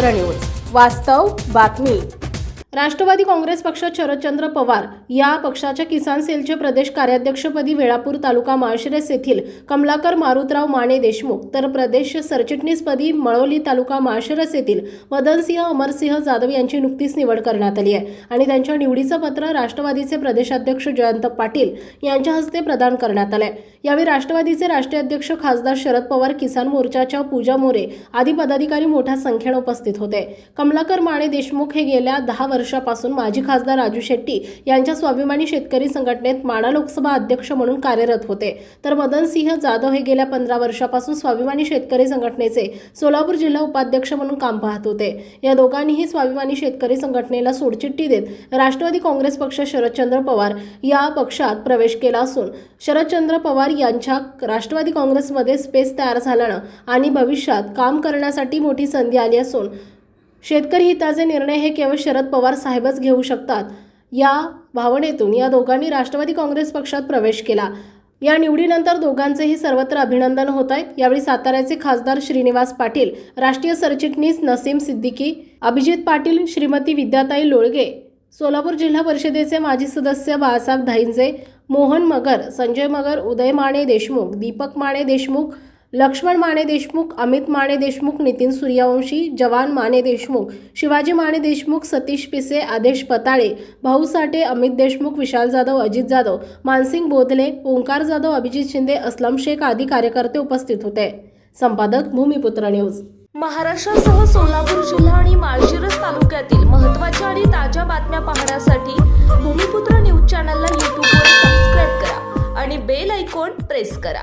भूमिपुत्र news. वास्तव बातमी. राष्ट्रवादी काँग्रेस पक्षात शरदचंद्र पवार या पक्षाच्या किसान सेलचे प्रदेश कार्याध्यक्षपदी वेळापूर तालुका माळशिरस येथील कमलाकर मारुतराव माने देशमुख तर प्रदेश सरचिटणीसपदी मळवली तालुका माळशिरस येथील मदनसिंह अमरसिंह जाधव यांची नुकतीच निवड करण्यात आली आहे. आणि त्यांच्या निवडीचं पत्र राष्ट्रवादीचे प्रदेशाध्यक्ष जयंत पाटील यांच्या हस्ते प्रदान करण्यात आलंय. यावेळी राष्ट्रवादीचे राष्ट्रीय अध्यक्ष खासदार शरद पवार किसान मोर्चाच्या पूजा मोरे आदी पदाधिकारी मोठ्या संख्येने उपस्थित होते. कमलाकर माने देशमुख हे गेल्या दहा वर्षापासून माजी खासदार राजू शेट्टी यांच्या स्वाभिमानी शेतकरी संघटनेत माडा लोकसभा अध्यक्ष म्हणून कार्यरत होते. तर मदन सिंह जाधव हे गेल्या पंधरा वर्षापासून स्वाभिमानी शेतकरी संघटनेचे सोलापूर जिल्हा उपाध्यक्ष म्हणून काम पाहत होते. या दोघांनीही स्वाभिमानी शेतकरी संघटनेला सोडचिठ्ठी देत राष्ट्रवादी काँग्रेस पक्ष शरदचंद्र पवार या पक्षात प्रवेश केला असून शरदचंद्र पवार यांच्या राष्ट्रवादी काँग्रेसमध्ये स्पेस तयार झाल्यानं आणि भविष्यात काम करण्यासाठी मोठी संधी आली असून शेतकरी हिताचे निर्णय हे केवळ शरद पवार साहेबच घेऊ शकतात. या भावनेतून या दोघांनी राष्ट्रवादी काँग्रेस पक्षात प्रवेश केला. या निवडीनंतर दोघांचेही सर्वत्र अभिनंदन होत आहे यावेळी साताऱ्याचे खासदार श्रीनिवास पाटील राष्ट्रीय सरचिटणीस नसीम सिद्दीकी अभिजित पाटील श्रीमती विद्याताई लोळगे सोलापूर जिल्हा परिषदेचे माजी सदस्य बाळासाहेब धाईंजे मोहन मगर संजय मगर उदय माने देशमुख दीपक माने देशमुख लक्ष्मण माने देशमुख अमित माने देशमुख नितीन सूर्यवंशी जवान माने देशमुख शिवाजी माने देशमुख सतीश पिसे आदेश पताळे भाऊ साठे अमित देशमुख विशाल जाधव अजित जाधव मानसिंग बोधले ओंकार जाधव अभिजित शिंदे असलम शेख आदी कार्यकर्ते उपस्थित होते. संपादक भूमिपुत्र न्यूज. महाराष्ट्रासह सोलापूर जिल्हा आणि माळशिरस तालुक्यातील महत्त्वाच्या आणि ताज्या बातम्या पाहण्यासाठी भूमिपुत्र न्यूज चॅनलला यूट्यूबवर सबस्क्राईब करा आणि बेल ऐकॉन प्रेस करा.